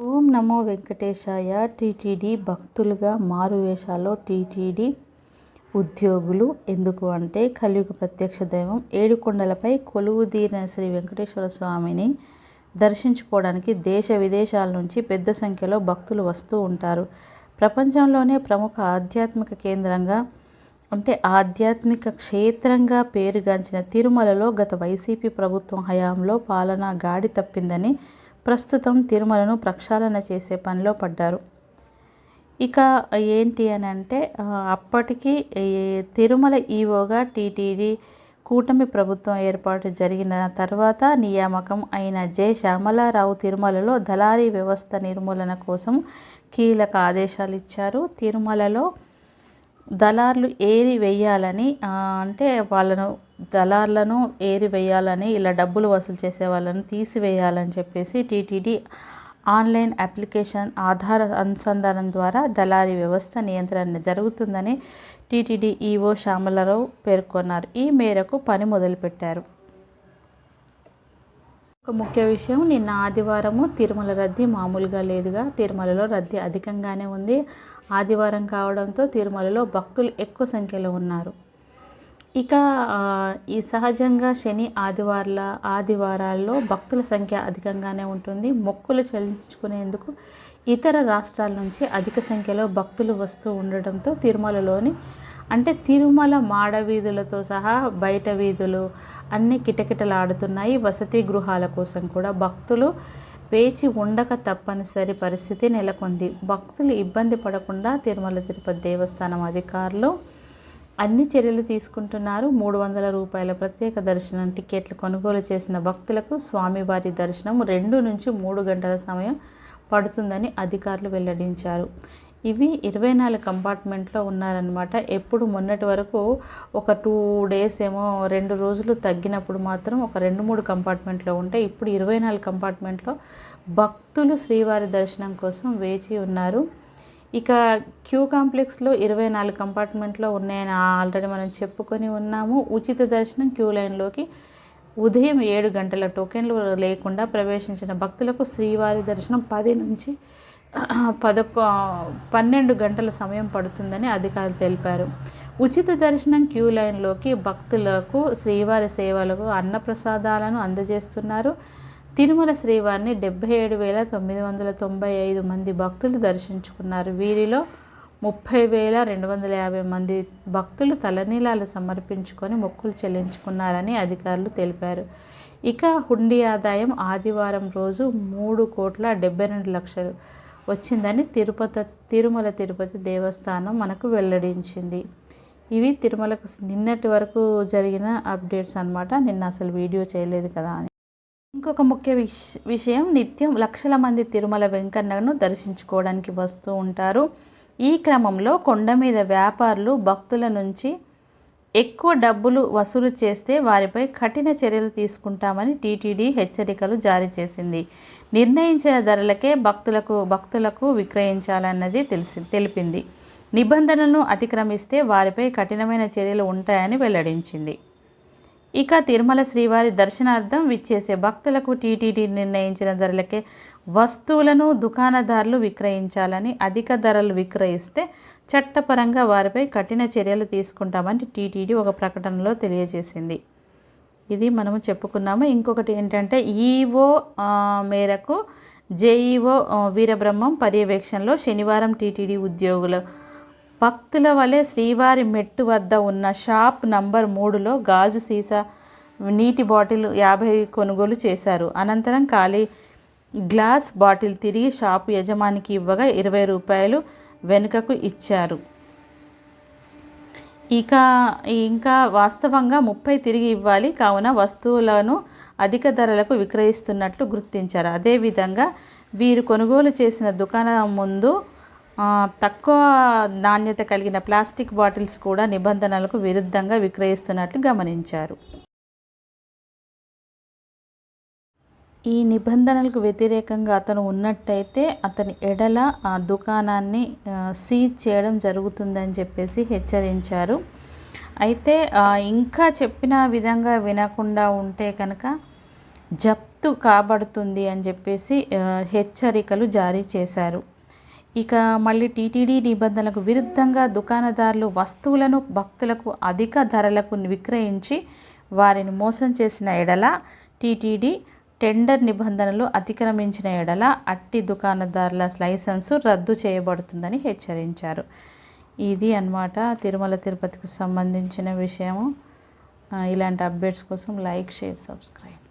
ఓం నమో వెంకటేశాయ. TTD భక్తులుగా మారువేషాల్లో TTD ఉద్యోగులు. ఎందుకు అంటే కలియుగ ప్రత్యక్ష దైవం ఏడుకొండలపై కొలువుదీరిన శ్రీ వెంకటేశ్వర స్వామిని దర్శించుకోవడానికి దేశ విదేశాల నుంచి పెద్ద సంఖ్యలో భక్తులు వస్తూ ఉంటారు. ప్రపంచంలోనే ప్రముఖ ఆధ్యాత్మిక కేంద్రంగా అంటే ఆధ్యాత్మిక క్షేత్రంగా పేరుగాంచిన తిరుమలలో గత వైసీపీ ప్రభుత్వం హయాంలో పాలన గాడి తప్పిందని ప్రస్తుతం తిరుమలను ప్రక్షాళన చేసే పనిలో పడ్డారు. ఇక ఏంటి అని అంటే అప్పటికి తిరుమల ఈవోగా టీటీడీ కూటమి ప్రభుత్వం ఏర్పాటు జరిగిన తర్వాత నియామకం అయిన జె. శ్యామలారావు తిరుమలలో దళారీ వ్యవస్థ నిర్మూలన కోసం కీలక ఆదేశాలు ఇచ్చారు. తిరుమలలో దళార్లు ఏరి వేయాలని అంటే వాళ్ళను దళార్లను ఏరివేయాలని ఇలా డబ్బులు వసూలు చేసే వాళ్ళని తీసివేయాలని చెప్పేసి టీటీడీ ఆన్లైన్ అప్లికేషన్ ఆధార అనుసంధానం ద్వారా దళారీ వ్యవస్థ నియంత్రణ జరుగుతుందని టీటీడీ ఈవో శ్యామలరావు పేర్కొన్నారు. ఈ మేరకు పని మొదలుపెట్టారు. ఒక ముఖ్య విషయం నిన్న ఆదివారము తిరుమల రద్దీ మామూలుగా లేదుగా. తిరుమలలో రద్దీ అధికంగానే ఉంది. ఆదివారం కావడంతో తిరుమలలో భక్తులు ఎక్కువ సంఖ్యలో ఉన్నారు. ఇక ఈ సహజంగా శని ఆదివారాల ఆదివారాల్లో భక్తుల సంఖ్య అధికంగానే ఉంటుంది. మొక్కులు చెల్లించుకునేందుకు ఇతర రాష్ట్రాల నుంచి అధిక సంఖ్యలో భక్తులు వస్తూ ఉండడంతో తిరుమలలోని అంటే తిరుమల మాడవీధులతో సహా బయట వీధులు అన్ని కిటకిటలాడుతున్నాయి. వసతి గృహాల కోసం కూడా భక్తులు వేచి ఉండక తప్పనిసరి పరిస్థితి నెలకొంది. భక్తులు ఇబ్బంది పడకుండా తిరుమల తిరుపతి దేవస్థానం అధికారులు అన్ని చర్యలు తీసుకుంటున్నారు. మూడు వందల రూపాయల ప్రత్యేక దర్శనం టికెట్లు కొనుగోలు చేసిన భక్తులకు స్వామివారి దర్శనం రెండు నుంచి మూడు గంటల సమయం పడుతుందని అధికారులు వెల్లడించారు. ఇవి ఇరవై నాలుగు కంపార్ట్మెంట్లో ఉన్నారనమాట ఎప్పుడు మొన్నటి వరకు ఒక టూ డేస్ ఏమో రెండు రోజులు తగ్గినప్పుడు మాత్రం ఒక రెండు మూడు కంపార్ట్మెంట్లో ఉంటే ఇప్పుడు ఇరవై నాలుగు కంపార్ట్మెంట్లో భక్తులు శ్రీవారి దర్శనం కోసం వేచి ఉన్నారు. ఇక క్యూ కాంప్లెక్స్లో ఇరవై నాలుగు కంపార్ట్మెంట్లో ఉన్నాయని ఆల్రెడీ మనం చెప్పుకొని ఉన్నాము. ఉచిత దర్శనం క్యూ లైన్లోకి ఉదయం ఏడు గంటల టోకెన్లు లేకుండా ప్రవేశించిన భక్తులకు శ్రీవారి దర్శనం పది నుంచి పదకొ పన్నెండు గంటల సమయం పడుతుందని అధికారులు తెలిపారు. ఉచిత దర్శనం క్యూ లైన్లోకి భక్తులకు శ్రీవారి సేవలకు అన్నప్రసాదాలను అందజేస్తున్నారు. తిరుమల శ్రీవారిని డెబ్బై ఏడు వేల తొమ్మిది వందల తొంభై ఐదు మంది భక్తులు దర్శించుకున్నారు. వీరిలో ముప్పై వేల రెండు వందల యాభై మంది భక్తులు తలనీలాలు సమర్పించుకొని మొక్కులు చెల్లించుకున్నారని అధికారులు తెలిపారు. ఇక హుండీ ఆదాయం ఆదివారం రోజు మూడు కోట్ల డెబ్బై రెండు లక్షలు వచ్చిందని తిరుపతి తిరుమల తిరుపతి దేవస్థానం మనకు వెల్లడించింది. ఇవి తిరుమలకు నిన్నటి వరకు జరిగిన అప్డేట్స్ అన్నమాట. నిన్న అసలు వీడియో చేయలేదు కదా అని. ఇంకొక ముఖ్య విష విషయం నిత్యం లక్షల మంది తిరుమల వెంకన్నను దర్శించుకోవడానికి వస్తూ ఉంటారు. ఈ క్రమంలో కొండ మీద వ్యాపారులు భక్తుల నుంచి ఎక్కువ డబ్బులు వసూలు చేస్తే వారిపై కఠిన చర్యలు తీసుకుంటామని టీటీడీ హెచ్చరికలు జారీ చేసింది. నిర్ణయించిన ధరలకే భక్తులకు భక్తులకు విక్రయించాలన్నది తెలిసి తెలిపింది. నిబంధనలను అతిక్రమిస్తే వారిపై కఠినమైన చర్యలు ఉంటాయని వెల్లడించింది. ఇక తిరుమల శ్రీవారి దర్శనార్థం విచ్చేసే భక్తులకు టీటీడీ నిర్ణయించిన ధరలకే వస్తువులను దుకాణదారులు విక్రయించాలని అధిక ధరలు విక్రయిస్తే చట్టపరంగా వారిపై కఠిన చర్యలు తీసుకుంటామని టీటీడీ ఒక ప్రకటనలో తెలియజేసింది. ఇది మనము చెప్పుకున్నాము. ఇంకొకటి ఏంటంటే ఈఓ మేరకు జేఈఓ వీరబ్రహ్మం పర్యవేక్షణలో శనివారం టీటీడీ ఉద్యోగులు భక్తుల వలె శ్రీవారి మెట్టు వద్ద ఉన్న షాప్ నంబర్ మూడులో గాజు సీసా నీటి బాటిల్ యాభై కొనుగోలు చేశారు. అనంతరం ఖాళీ గ్లాస్ బాటిల్ తిరిగి షాపు యజమానికి ఇవ్వగా ఇరవై రూపాయలు వెనుకకు ఇచ్చారు. ఇక ఇంకా వాస్తవంగా ముప్పై తిరిగి ఇవ్వాలి. కావున వస్తువులను అధిక ధరలకు విక్రయిస్తున్నట్లు గుర్తించారు. అదేవిధంగా వీరు కొనుగోలు చేసిన దుకాణం ముందు తక్కువ నాణ్యత కలిగిన ప్లాస్టిక్ బాటిల్స్ కూడా నిబంధనలకు విరుద్ధంగా విక్రయిస్తున్నట్లు గమనించారు. ఈ నిబంధనలకు వ్యతిరేకంగా అతను ఉన్నట్టయితే అతని ఎడల ఆ దుకాణాన్ని సీజ్ చేయడం జరుగుతుందని చెప్పేసి హెచ్చరించారు. అయితే ఇంకా చెప్పిన విధంగా వినకుండా ఉంటే కనుక జప్తు కాబడుతుంది అని చెప్పేసి హెచ్చరికలు జారీ చేశారు. ఇక మళ్ళీ టీటీడీ నిబంధనలకు విరుద్ధంగా దుకాణదారులు వస్తువులను భక్తులకు అధిక ధరలకు విక్రయించి వారిని మోసం చేసిన ఎడల టీటీడీ టెండర్ నిబంధనలు అతిక్రమించిన ఎడల అట్టి దుకాణదారుల లైసెన్సు రద్దు చేయబడుతుందని హెచ్చరించారు. ఇది అన్నమాట తిరుమల తిరుపతికి సంబంధించిన విషయము. ఇలాంటి అప్డేట్స్ కోసం లైక్ షేర్ సబ్స్క్రైబ్.